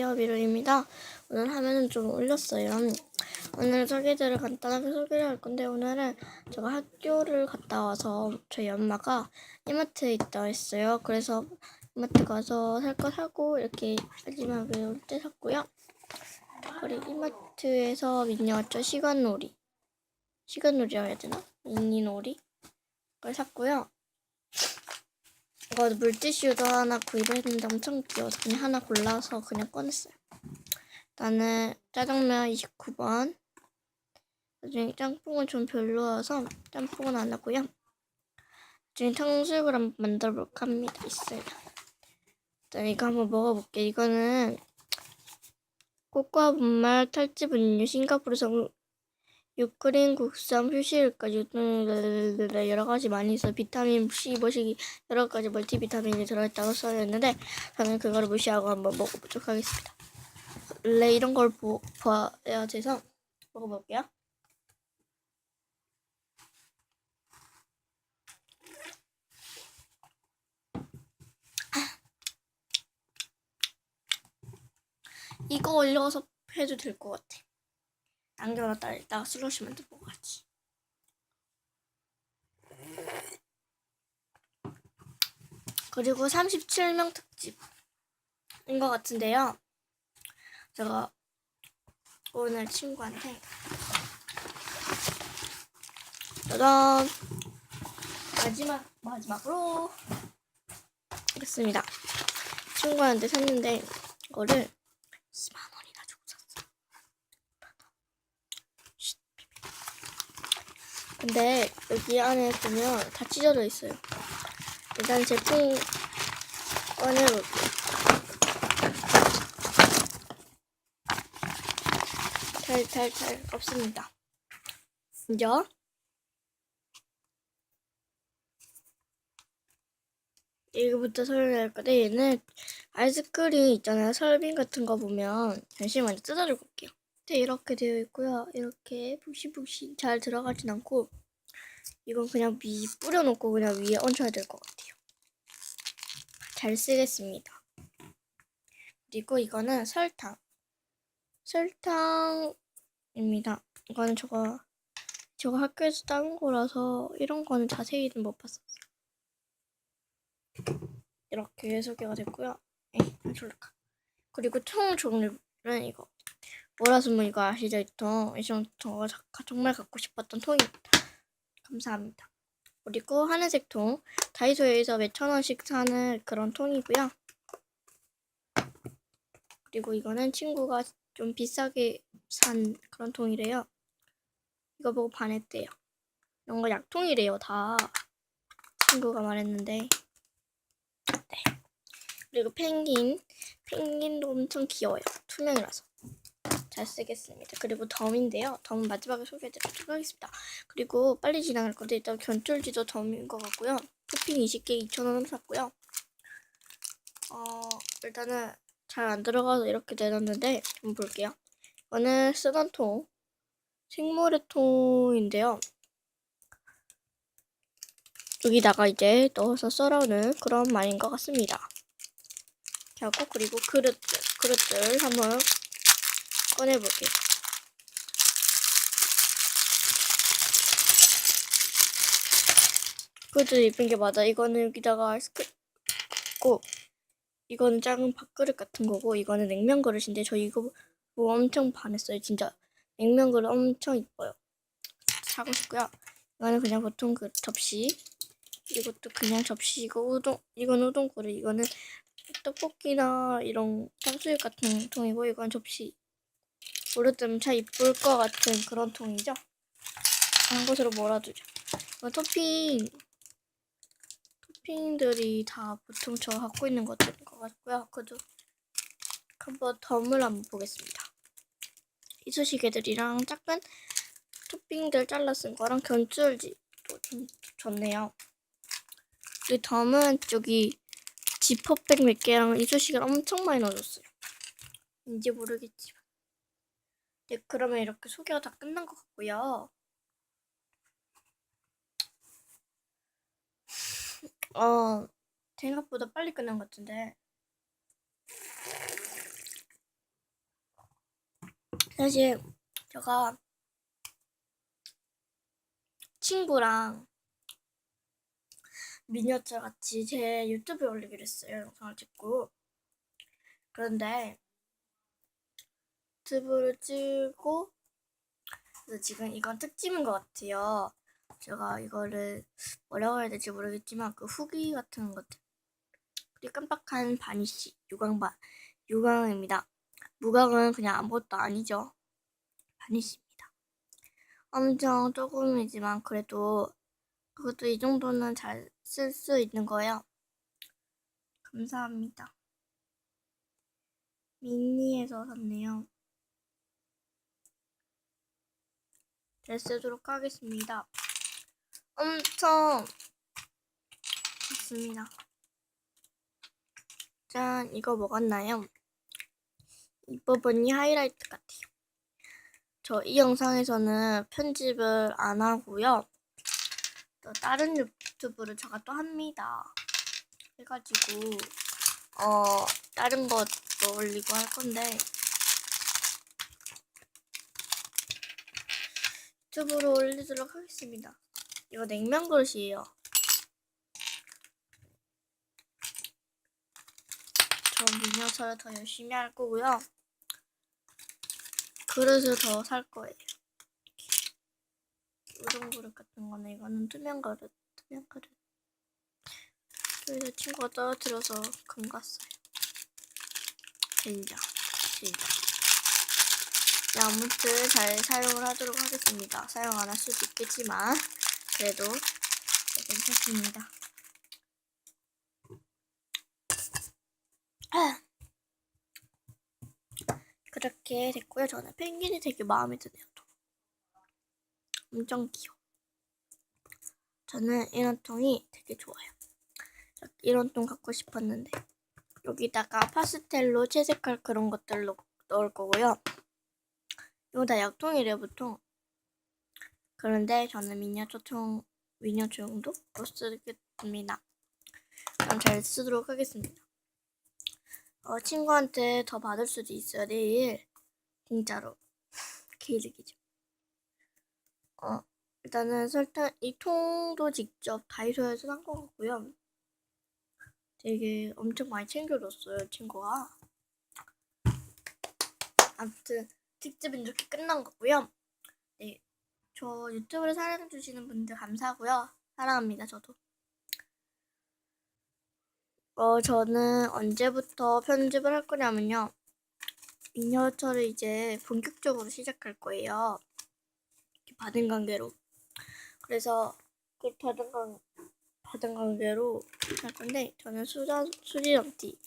미루입니다. 오늘 화면은 좀 올렸어요. 오늘 소개들을 간단하게 소개를 할 건데 오늘은 제가 학교를 갔다 와서 저희 엄마가 이마트에 있다 했어요. 그래서 이마트 가서 살 거 사고 이렇게 마지막에 올 때 샀고요. 그리고 이마트에서 미니어처 시간놀이 시간놀이라 해야 되나? 미니놀이 그걸 샀고요. 이거 물티슈도 하나 구입을 했는데 엄청 귀여워서 그냥 하나 골라서 그냥 꺼냈어요. 나는 짜장면 29번. 나중에 짬뽕은 좀 별로여서 짬뽕은 안 하고요. 나중에 탕수육을 한번 만들어 볼까 합니다. 있어요. 일단 이거 한번 먹어볼게요. 이거는 코코아 분말 탈지 분유 싱가포르성 유크린 국산 휴실까지 여러 가지 많이 있어 비타민 C 뭐시기 여러 가지 멀티비타민이 들어있다고 써있는데 저는 그거를 무시하고 한번 먹어보도록 하겠습니다. 원래 이런 걸 보, 봐야 돼서 먹어볼게요. 이거 올려서 해도 될 것 같아. 남겨놨다 이따가 슬러시 만들 먹어야지. 그리고 37명 특집인 것 같은데요. 제가 오늘 친구한테 짜잔 마지막 마지막으로 했습니다. 친구한테 샀는데 이거를 10만 원이나 주고 샀어요. 쉿, 비밀. 근데 여기 안에 보면 다 찢어져 있어요. 일단 제품 꺼내볼게요. 잘잘잘 없습니다. 먼저 이거부터 설명할 건데 얘는 아이스크림 있잖아요. 설빙 같은 거 보면 잠시만요. 뜯어줄 볼게요. 네, 이렇게 되어 있고요. 이렇게 푹신푹신 잘 들어가진 않고 이건 그냥 미 뿌려놓고 그냥 위에 얹혀야 될 것 같아요. 잘 쓰겠습니다. 그리고 이거는 설탕. 설탕입니다. 이거는 저거 저거 학교에서 따온 거라서 이런 거는 자세히는 못 봤었어요. 이렇게 소개가 됐고요. 에이, 졸라. 그리고 통 종류는 이거. 월화수목 이거 아시죠? 이 통. 이 통, 정말 갖고 싶었던 통입니다. 감사합니다. 그리고 하늘색 통. 다이소에서 몇천 원씩 사는 그런 통이고요. 그리고 이거는 친구가 좀 비싸게 산 그런 통이래요. 이거 보고 반했대요. 이런 거 약통이래요, 다. 친구가 말했는데. 네. 그리고 펭귄. 펭귄도 엄청 귀여워요. 투명이라서. 잘 쓰겠습니다. 그리고 덤인데요. 덤은 마지막에 소개해드리도록 하겠습니다. 그리고 빨리 진행할 건데 일단 견줄지도 덤인 것 같고요. 토핑 20개 2,000원 샀고요. 어, 일단은 잘 안 들어가서 이렇게 내놨는데 좀 볼게요. 이거는 쓰던 통. 생모래 통인데요. 여기다가 이제 넣어서 썰어오는 그런 말인 것 같습니다. 하고 그리고 그릇들, 그릇들 한번 꺼내볼게요. 그릇 예쁜 게 맞아. 이거는 여기다가 아이스크림 고 이거는 작은 밥그릇 같은 거고 이거는 냉면 그릇인데 저 이거 뭐 엄청 반했어요. 진짜 냉면 그릇 엄청 이뻐요. 사고 싶고요. 이거는 그냥 보통 그 접시. 이것도 그냥 접시이고 우동 이건 우동 그릇 이거는 떡볶이나 이런 탕수육 같은 통이고 이건 접시. 참 이쁠 것 같은 그런 통이죠. 한 곳으로 몰아두죠. 이건 토핑 토핑들이 다 보통 저 갖고 있는 것들인 것 같고요. 그래도 한번 덤을 한번 보겠습니다. 이쑤시개들이랑 작은 토핑들 잘라 쓴 거랑 견줄지도 좀 좋네요. 이 덤은 저기 지퍼백 몇 개랑 이쑤시개를 엄청 많이 넣어줬어요. 왠지 모르겠지만. 네, 그러면 이렇게 소개가 다 끝난 것 같고요. 어, 생각보다 빨리 끝난 것 같은데. 사실 제가 친구랑 미니어처 같이 제 유튜브에 올리기로 했어요. 영상을 찍고. 그런데 유튜브를 찍고 지금 이건 특집인 것 같아요. 제가 이거를 뭐라고 해야 될지 모르겠지만 그 후기 같은 것들 우리 깜빡한 바니씨 유광바 유광입니다. 무광은 그냥 아무것도 아니죠. 바니씨입니다. 엄청 조금이지만 그래도 그것도 이 정도는 잘 쓸 수 있는 거예요. 감사합니다. 미니에서 샀네요. 잘 쓰도록 하겠습니다. 엄청 좋습니다. 짠, 이거 먹었나요? 이 부분이 하이라이트 같아요. 저 이 영상에서는 편집을 안 하고요. 또 다른 유튜브를 제가 또 합니다. 해가지고 어 다른 것도 올리고 할 건데 유튜브로 올리도록 하겠습니다. 이거 냉면 그릇이에요. 저 미녀처를 더 열심히 할 거고요. 그릇을 더 살 거예요. 우동 그릇 같은 거는 이거는 투명 그릇, 투명 그릇. 그래서 친구가 떨어뜨려서 금갔어요. 진짜, 진짜. 네, 아무튼 잘 사용을 하도록 하겠습니다. 사용 안 할 수도 있겠지만 그래도 네, 괜찮습니다. 그렇게 됐고요. 저는 펭귄이 되게 마음에 드네요. 또. 엄청 귀여워. 저는 이런 통이 되게 좋아요. 이런 통 갖고 싶었는데 여기다가 파스텔로 채색할 그런 것들 넣, 넣을 거고요. 이거 다 약통이래요, 보통. 그런데 저는 미니어처 통, 미니어처 용도로 쓰겠습니다. 그럼 잘 쓰도록 하겠습니다. 어, 친구한테 더 받을 수도 있어요, 내일. 공짜로. 개이득이죠. 어, 일단은 설탕, 이 통도 직접 다이소에서 산것 같고요. 되게 엄청 많이 챙겨줬어요, 친구가. 아무튼, 특집은 이렇게 끝난 거고요. 네. 저 유튜브를 사랑해주시는 분들 감사하고요. 사랑합니다, 저도. 어, 저는 언제부터 편집을 할 거냐면요. 미니어처를 이제 본격적으로 시작할 거예요. 이렇게 받은 관계로. 그래서 그 받은 관 받은 관계로 할 건데 저는 수전 수지점티